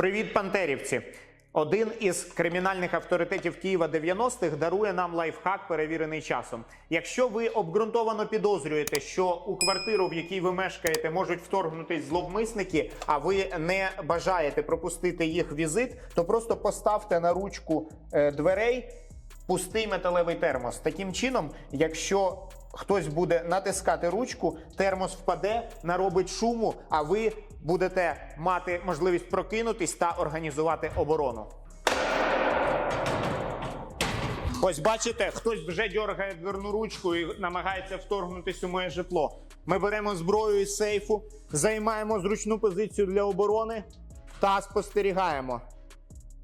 Привіт, пантерівці! Один із кримінальних авторитетів Києва 90-х дарує нам лайфхак, перевірений часом. Якщо ви обґрунтовано підозрюєте, що у квартиру, в якій ви мешкаєте, можуть вторгнутись зловмисники, а ви не бажаєте пропустити їх візит, то просто поставте на ручку е, дверей пустий металевий термос. Таким чином, якщо хтось буде натискати ручку, термос впаде, наробить шуму, а ви будете мати можливість прокинутись та організувати оборону. Ось бачите, хтось вже дергає дверну ручку і намагається вторгнутися у моє житло. Ми беремо зброю із сейфу, займаємо зручну позицію для оборони та спостерігаємо.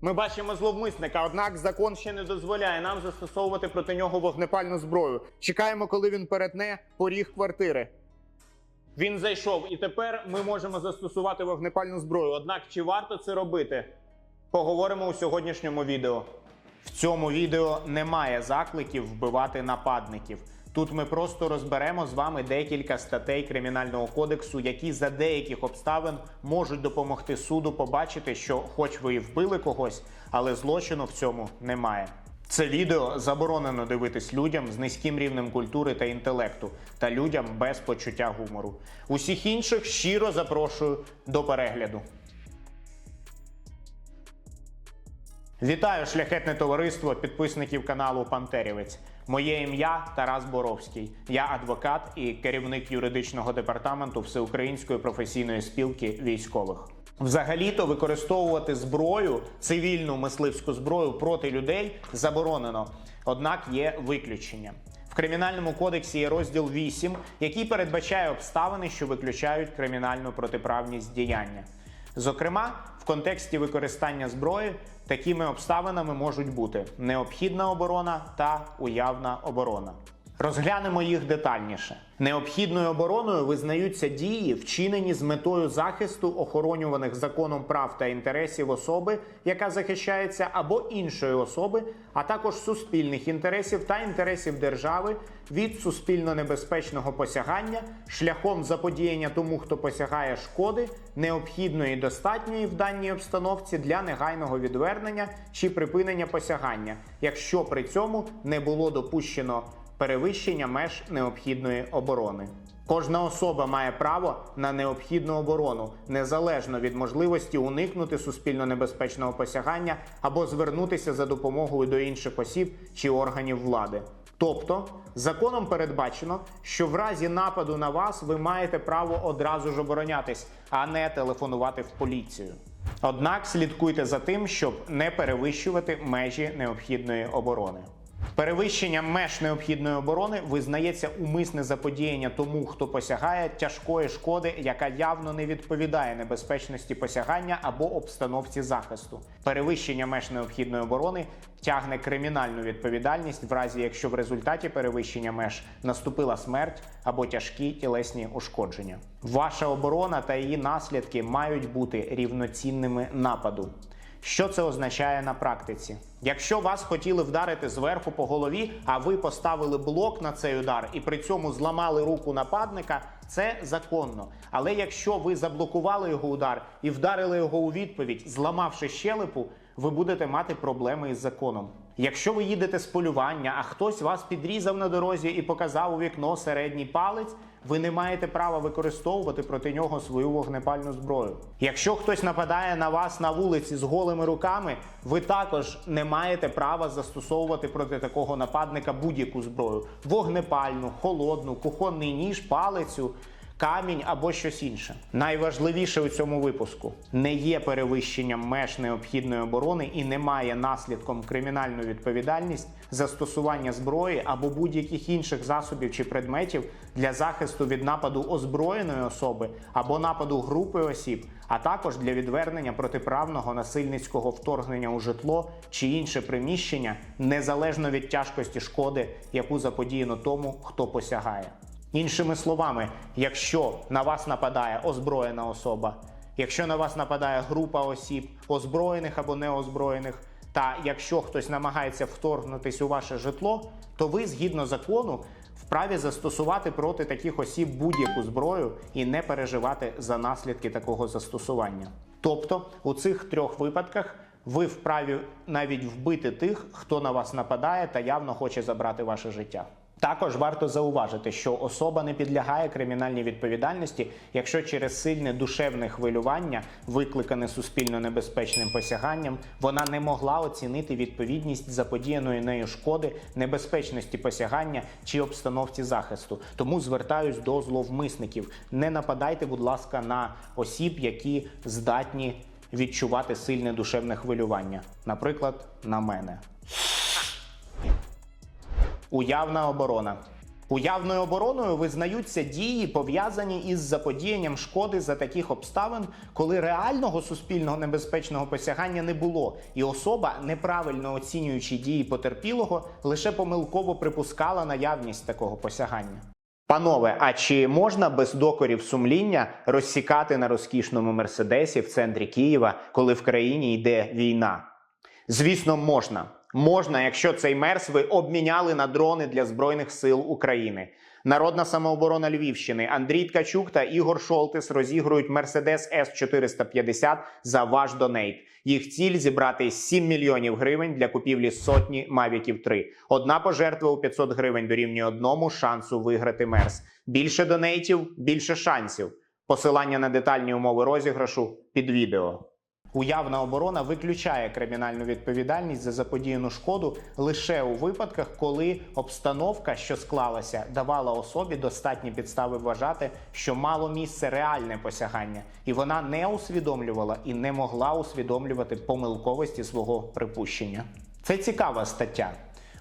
Ми бачимо зловмисника, однак закон ще не дозволяє нам застосовувати проти нього вогнепальну зброю. Чекаємо, коли він перетне поріг квартири. Він зайшов, і тепер ми можемо застосувати вогнепальну зброю. Однак чи варто це робити? Поговоримо у сьогоднішньому відео. В цьому відео немає закликів вбивати нападників. Тут ми просто розберемо з вами декілька статей кримінального кодексу, які за деяких обставин можуть допомогти суду побачити, що, хоч ви і вбили когось, але злочину в цьому немає. Це відео заборонено дивитись людям з низьким рівнем культури та інтелекту та людям без почуття гумору. Усіх інших щиро запрошую до перегляду. Вітаю, шляхетне товариство підписників каналу Пантерівець. Моє ім'я Тарас Боровський. Я адвокат і керівник юридичного департаменту Всеукраїнської професійної спілки військових. Взагалі-то використовувати зброю, цивільну мисливську зброю проти людей заборонено. Однак є виключення. В кримінальному кодексі є розділ 8, який передбачає обставини, що виключають кримінальну протиправність діяння. Зокрема, в контексті використання зброї такими обставинами можуть бути необхідна оборона та уявна оборона. Розглянемо їх детальніше. Необхідною обороною визнаються дії, вчинені з метою захисту охоронюваних законом прав та інтересів особи, яка захищається, або іншої особи, а також суспільних інтересів та інтересів держави від суспільно небезпечного посягання шляхом заподіяння тому, хто посягає шкоди, необхідної і достатньої в даній обстановці для негайного відвернення чи припинення посягання, якщо при цьому не було допущено перевищення меж необхідної оборони. Кожна особа має право на необхідну оборону незалежно від можливості уникнути суспільно небезпечного посягання або звернутися за допомогою до інших осіб чи органів влади. Тобто законом передбачено, що в разі нападу на вас ви маєте право одразу ж оборонятись, а не телефонувати в поліцію. Однак слідкуйте за тим, щоб не перевищувати межі необхідної оборони. Перевищенням меж необхідної оборони визнається умисне заподіяння тому, хто посягає тяжкої шкоди, яка явно не відповідає небезпечності посягання або обстановці захисту. Перевищення меж необхідної оборони тягне кримінальну відповідальність в разі, якщо в результаті перевищення меж наступила смерть або тяжкі тілесні ушкодження. Ваша оборона та її наслідки мають бути рівноцінними нападу. Що це означає на практиці? Якщо вас хотіли вдарити зверху по голові, а ви поставили блок на цей удар і при цьому зламали руку нападника, це законно. Але якщо ви заблокували його удар і вдарили його у відповідь, зламавши щелепу, ви будете мати проблеми із законом. Якщо ви їдете з полювання, а хтось вас підрізав на дорозі і показав у вікно середній палець, ви не маєте права використовувати проти нього свою вогнепальну зброю. Якщо хтось нападає на вас на вулиці з голими руками, ви також не маєте права застосовувати проти такого нападника будь-яку зброю: вогнепальну, холодну, кухонний ніж, палицю. Камінь або щось інше. Найважливіше у цьому випуску не є перевищенням меж необхідної оборони і не має наслідком кримінальну відповідальність застосування зброї або будь-яких інших засобів чи предметів для захисту від нападу озброєної особи або нападу групи осіб, а також для відвернення протиправного насильницького вторгнення у житло чи інше приміщення незалежно від тяжкості шкоди, яку заподіяно тому, хто посягає. Іншими словами, якщо на вас нападає озброєна особа, якщо на вас нападає група осіб, озброєних або неозброєних, та якщо хтось намагається вторгнутись у ваше житло, то ви згідно закону вправі застосувати проти таких осіб будь-яку зброю і не переживати за наслідки такого застосування. Тобто, у цих трьох випадках ви вправі навіть вбити тих, хто на вас нападає та явно хоче забрати ваше життя. Також варто зауважити, що особа не підлягає кримінальній відповідальності, якщо через сильне душевне хвилювання, викликане суспільно небезпечним посяганням, вона не могла оцінити відповідність заподіяної нею шкоди, небезпечності посягання чи обстановці захисту. Тому звертаюсь до зловмисників. Не нападайте, будь ласка, на осіб, які здатні відчувати сильне душевне хвилювання, наприклад, на мене. Уявна оборона. Уявною обороною визнаються дії, пов'язані із заподіянням шкоди за таких обставин, коли реального суспільного небезпечного посягання не було, і особа, неправильно оцінюючи дії потерпілого, лише помилково припускала наявність такого посягання. Панове, а чи можна без докорів сумління розсікати на розкішному мерседесі в центрі Києва, коли в країні йде війна? Звісно, можна. Можна, якщо цей мерс ви обміняли на дрони для Збройних сил України. Народна самооборона Львівщини Андрій Ткачук та Ігор Шолтис розігрують Мерседес С 450 за ваш донейт. Їх ціль зібрати 7 мільйонів гривень для купівлі сотні Мавіків 3. Одна пожертва у 500 гривень дорівнює одному шансу виграти мерс. Більше донейтів, більше шансів. Посилання на детальні умови розіграшу під відео. Уявна оборона виключає кримінальну відповідальність за заподіяну шкоду лише у випадках, коли обстановка, що склалася, давала особі достатні підстави вважати, що мало місце реальне посягання, і вона не усвідомлювала і не могла усвідомлювати помилковості свого припущення. Це цікава стаття.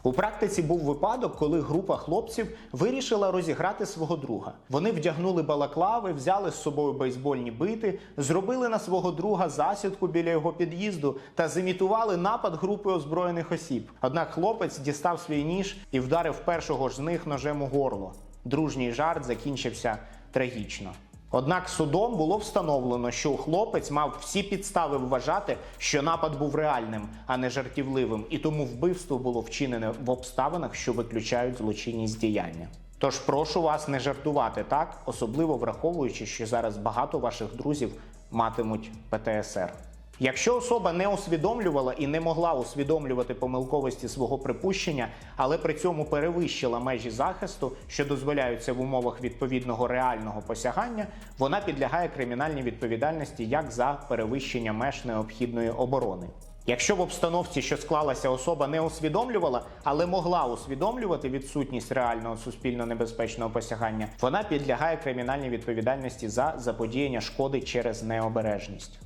У практиці був випадок, коли група хлопців вирішила розіграти свого друга. Вони вдягнули балаклави, взяли з собою бейсбольні бити, зробили на свого друга засідку біля його під'їзду та зімітували напад групи озброєних осіб. Однак хлопець дістав свій ніж і вдарив першого ж з них ножем у горло. Дружній жарт закінчився трагічно. Однак судом було встановлено, що хлопець мав всі підстави вважати, що напад був реальним, а не жартівливим, і тому вбивство було вчинене в обставинах, що виключають злочинність діяння. Тож прошу вас не жартувати так, особливо враховуючи, що зараз багато ваших друзів матимуть ПТСР. Якщо особа не усвідомлювала і не могла усвідомлювати помилковості свого припущення, але при цьому перевищила межі захисту, що дозволяються в умовах відповідного реального посягання, вона підлягає кримінальній відповідальності як за перевищення меж необхідної оборони. Якщо в обстановці, що склалася, особа не усвідомлювала, але могла усвідомлювати відсутність реального суспільно небезпечного посягання, вона підлягає кримінальній відповідальності за заподіяння шкоди через необережність.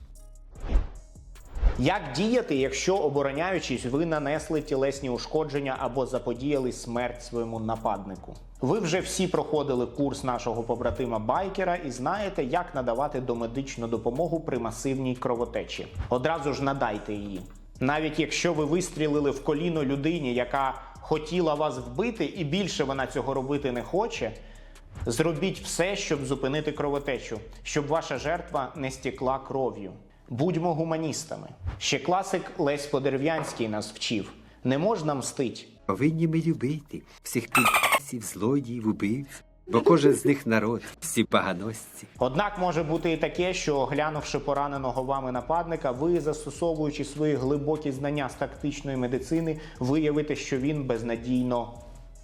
Як діяти, якщо обороняючись, ви нанесли тілесні ушкодження або заподіяли смерть своєму нападнику? Ви вже всі проходили курс нашого побратима байкера і знаєте, як надавати домедичну допомогу при масивній кровотечі. Одразу ж надайте її. Навіть якщо ви вистрілили в коліно людині, яка хотіла вас вбити, і більше вона цього робити не хоче. Зробіть все, щоб зупинити кровотечу, щоб ваша жертва не стікла кров'ю. Будьмо гуманістами. Ще класик Лесь Подерв'янський нас вчив: не можна мстить. Повинні ми любити всіх підсів, злодіїв, убивць, бо кожен з них народ, всі поганосці. Однак може бути і таке, що оглянувши пораненого вами нападника, ви, застосовуючи свої глибокі знання з тактичної медицини, виявите, що він безнадійно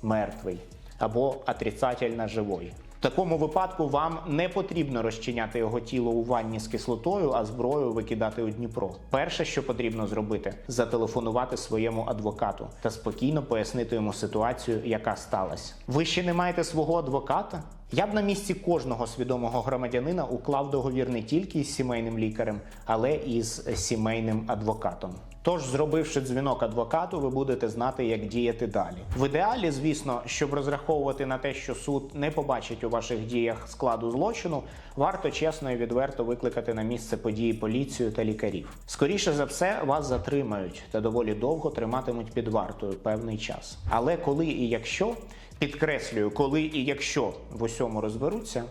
мертвий або отрицательно живий. Такому випадку вам не потрібно розчиняти його тіло у ванні з кислотою, а зброю викидати у Дніпро. Перше, що потрібно зробити, зателефонувати своєму адвокату та спокійно пояснити йому ситуацію, яка сталася. Ви ще не маєте свого адвоката? Я б на місці кожного свідомого громадянина уклав договір не тільки із сімейним лікарем, але і з сімейним адвокатом. Тож, зробивши дзвінок адвокату, ви будете знати, як діяти далі. В ідеалі, звісно, щоб розраховувати на те, що суд не побачить у ваших діях складу злочину, варто чесно і відверто викликати на місце події поліцію та лікарів. Скоріше за все, вас затримають та доволі довго триматимуть під вартою певний час. Але коли і якщо підкреслюю, коли і якщо в усьому розберуться,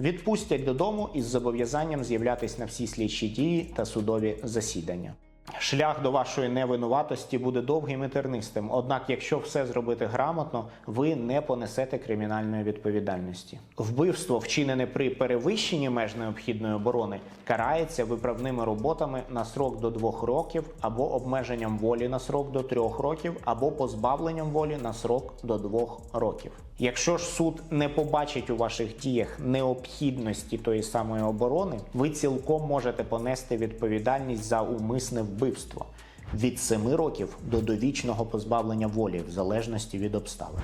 відпустять додому із зобов'язанням з'являтись на всі слідчі дії та судові засідання. Шлях до вашої невинуватості буде довгим і тернистим. Однак, якщо все зробити грамотно, ви не понесете кримінальної відповідальності. Вбивство, вчинене при перевищенні меж необхідної оборони, карається виправними роботами на срок до двох років або обмеженням волі на срок до трьох років, або позбавленням волі на срок до двох років. Якщо ж суд не побачить у ваших діях необхідності тої самої оборони, ви цілком можете понести відповідальність за умисне вбивство від 7 років до довічного позбавлення волі, в залежності від обставин.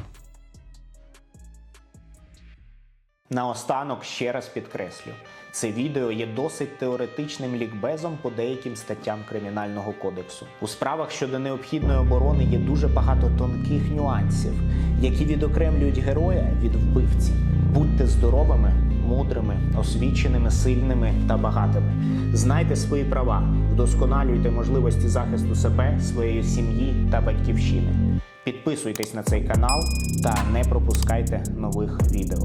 Наостанок ще раз підкреслю: це відео є досить теоретичним лікбезом по деяким статтям кримінального кодексу. У справах щодо необхідної оборони є дуже багато тонких нюансів, які відокремлюють героя від вбивці. Будьте здоровими, мудрими, освіченими, сильними та багатими. Знайте свої права, вдосконалюйте можливості захисту себе, своєї сім'ї та батьківщини. Підписуйтесь на цей канал та не пропускайте нових відео.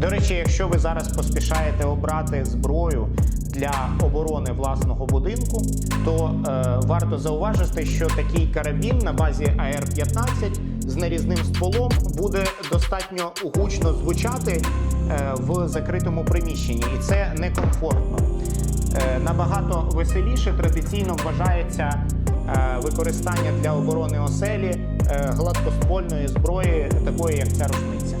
До речі, якщо ви зараз поспішаєте обрати зброю для оборони власного будинку, то е, варто зауважити, що такий карабін на базі АР-15 з нарізним стволом буде достатньо гучно звучати е, в закритому приміщенні, і це некомфортно. Е, набагато веселіше традиційно вважається е, використання для оборони оселі е, гладкоствольної зброї, такої як ця рушниця.